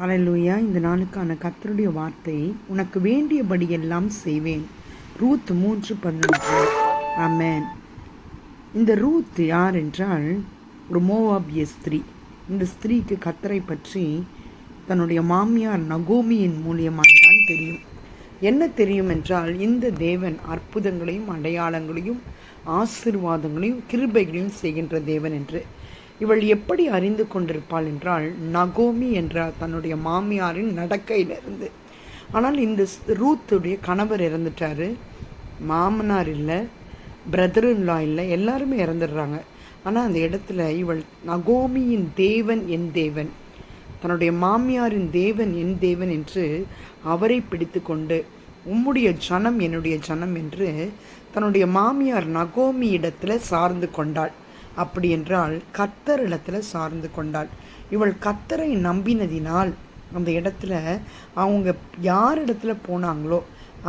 ஹalleluya. இந்த நாளுக்கான கத்தருடைய வார்த்தை உனக்கு வேண்டியபடியெல்லாம் செய்வேன். ரூத் மூன்று பதினொன்று. அமேன் இந்த ரூத் யார் என்றால் ஒரு மோவாபிய ஸ்திரீ. இந்த ஸ்திரீக்கு கத்தரை பற்றி தன்னுடைய மாமியார் நகோமியின் மூலியமாக தான் தெரியும். என்ன தெரியும் என்றால் இந்த தேவன் அற்புதங்களையும் அடையாளங்களையும் ஆசிர்வாதங்களையும் கிருபைகளையும் செய்கின்ற தேவன் என்று. இவள் எப்படி அறிந்து கொண்டிருப்பாள் என்றால் நகோமி என்ற தன்னுடைய மாமியாரின் நடக்கையிலிருந்து. ஆனால் இந்த ரூத்துடைய கணவர் இறந்துட்டாரு. மாமனார் இல்லை பிரதர் இல்லை எல்லாருமே இறந்துடுறாங்க. ஆனால் அந்த இடத்துல இவள் நகோமியின் தேவன் என் தேவன் தன்னுடைய மாமியாரின் தேவன் என் தேவன் என்று அவரை பிடித்து கொண்டு உம்முடைய ஜனம் என்னுடைய ஜனம் என்று தன்னுடைய மாமியார் நகோமி இடத்துல சார்ந்து கொண்டாள். அப்படி என்றால் கத்தர் இடத்துல சார்ந்து கொண்டாள். இவள் கத்தரை நம்பினதினால் அந்த இடத்துல அவங்க யார் இடத்துல போனாங்களோ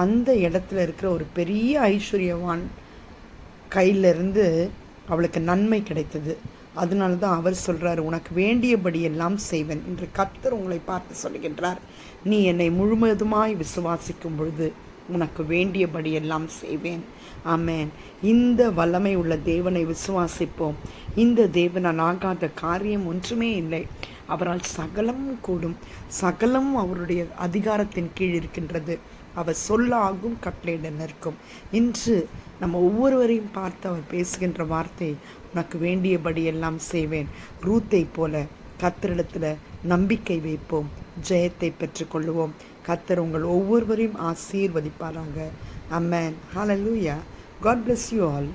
அந்த இடத்துல இருக்கிற ஒரு பெரிய ஐஸ்வர்யவான் கையிலிருந்து அவளுக்கு நன்மை கிடைத்தது. அதனால தான் அவர் சொல்கிறார் உனக்கு வேண்டியபடி எல்லாம் செய்வேன் என்று கர்த்தர் உங்களை பார்த்து சொல்கின்றார் நீ என்னை முழுவதுமாய் விசுவாசிக்கும் பொழுது உனக்கு வேண்டியபடி எல்லாம் செய்வேன். ஆமேன். இந்த வல்லமை உள்ள தேவனை விசுவாசிப்போம். இந்த தேவனால் ஆகாத காரியம் ஒன்றுமே இல்லை. அவரால் சகலம் கூடும். சகலம் அவருடைய அதிகாரத்தின் கீழ் இருக்கின்றது. அவர் சொல்லாகும் கட்டளையிட நிற்கும். இன்று நம்ம ஒவ்வொருவரையும் பார்த்து அவர் பேசுகின்ற வார்த்தை உனக்கு வேண்டியபடி எல்லாம் செய்வேன். ரூத்தை போல கத்திரிடத்தில் நம்பிக்கை வைப்போம். ஜெயத்தை பெற்றுக்கொள்வோம் கத்தர் உங்கள் ஒவ்வொருவரையும் ஆசீர்வதிப்பாராங்க amen hallelujah God bless you all